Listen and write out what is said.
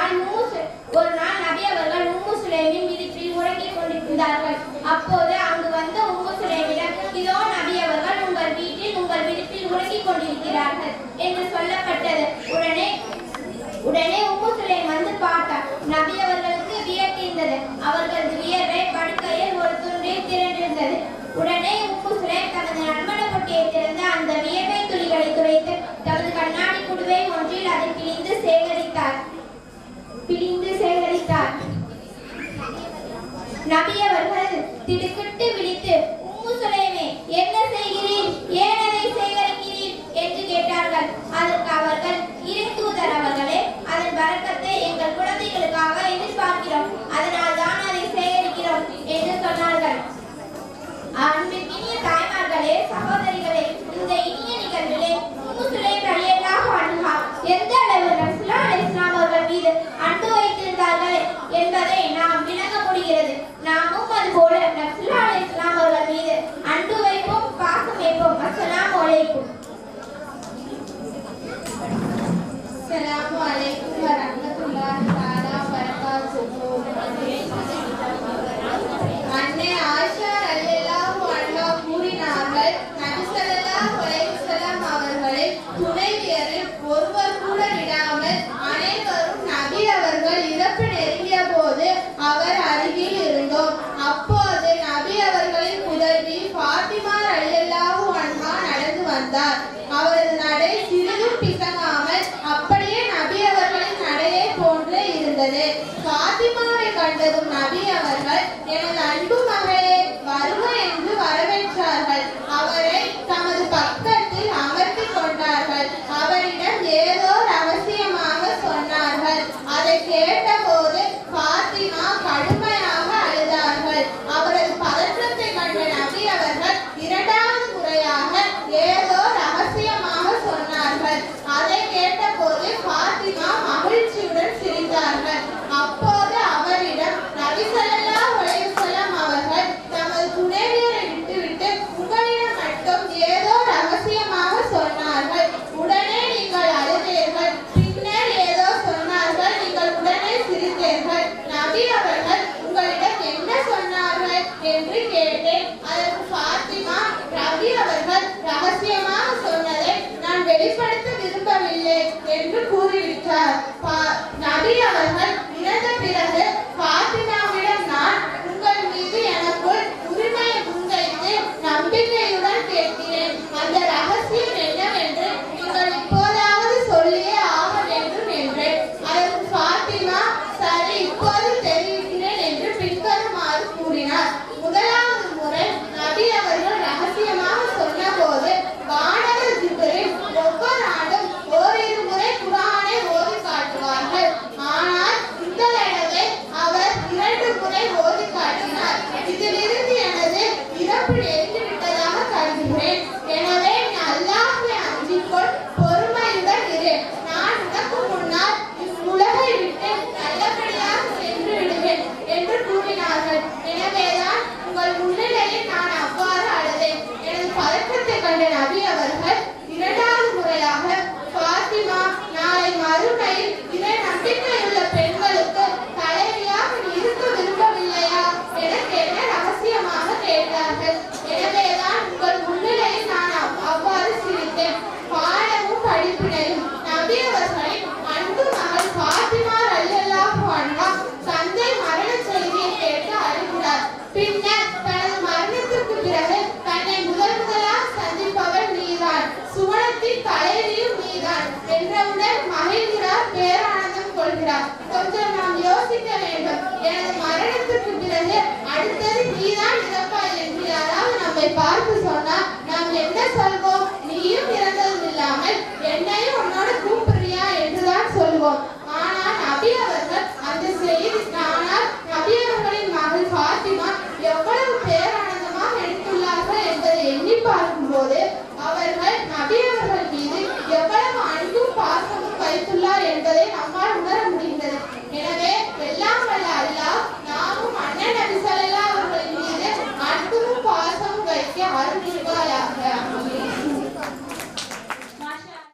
நாள் உம்மு ஒரு நாள் நபி அவர்கள் உம்மு சுலைமின் விதிப்பில் உறங்கிக் கொண்டிருந்தார்கள். அப்போது அங்கு வந்த உம்மு சுலைமிடம் இதோ நபி அவர்கள் உங்கள் வீட்டில் உங்கள் விடுப்பில் உறங்கிக் கொண்டிருக்கிறார்கள் என்று சொல்லப்பட்டது. உடனே உடனே உம்மு சுலைம் வந்து பார்த்தார். நபி அவர்களுக்கு வியக்கிருந்தது அவர்களது வியர்வை படுக்கையில் ஒரு துண்டில் திரண்டிருந்தது. உடனே உப்பு சுலைம் தனது நண்பன பொட்டியை திறந்து அந்த வியர்வை துளிகளை துடைத்து தனது கண்ணாடி குடுவை ஒன்றில் அதை கிழிந்து சேகரித்தார். பிழிந்து சேகரித்தார். நபிய வந்தார். அவரது நடை சிறிதும் பிசங்காமல் அப்படியே நபி அவர்களின் நடையை போன்று இருந்தது. பாத்திமாவை கண்டதும் நபி அவர்கள் எனது அன்பு மகளே வருவ கூறிவிட்டார் நபி அவர்கள் Saturday. தலைவியும் நீதான். என்றவுடன் மகிழ்கிறார் பேரானந்தம் கொள்கிறார். கொஞ்சம் நாம் யோசிக்க வேண்டும். எனது மரணத்துக்கு பிறகு அடுத்தது நீதான் இறப்பாய் என்று யாராவது நம்மை பார்த்து சொன்னால் நாம் என்ன சொல்வோம்? நீயும் இறந்ததும் இல்லாமல் என்னையும் உன்னோட கூப்பிடுறியா என்றுதான் சொல்வோம்.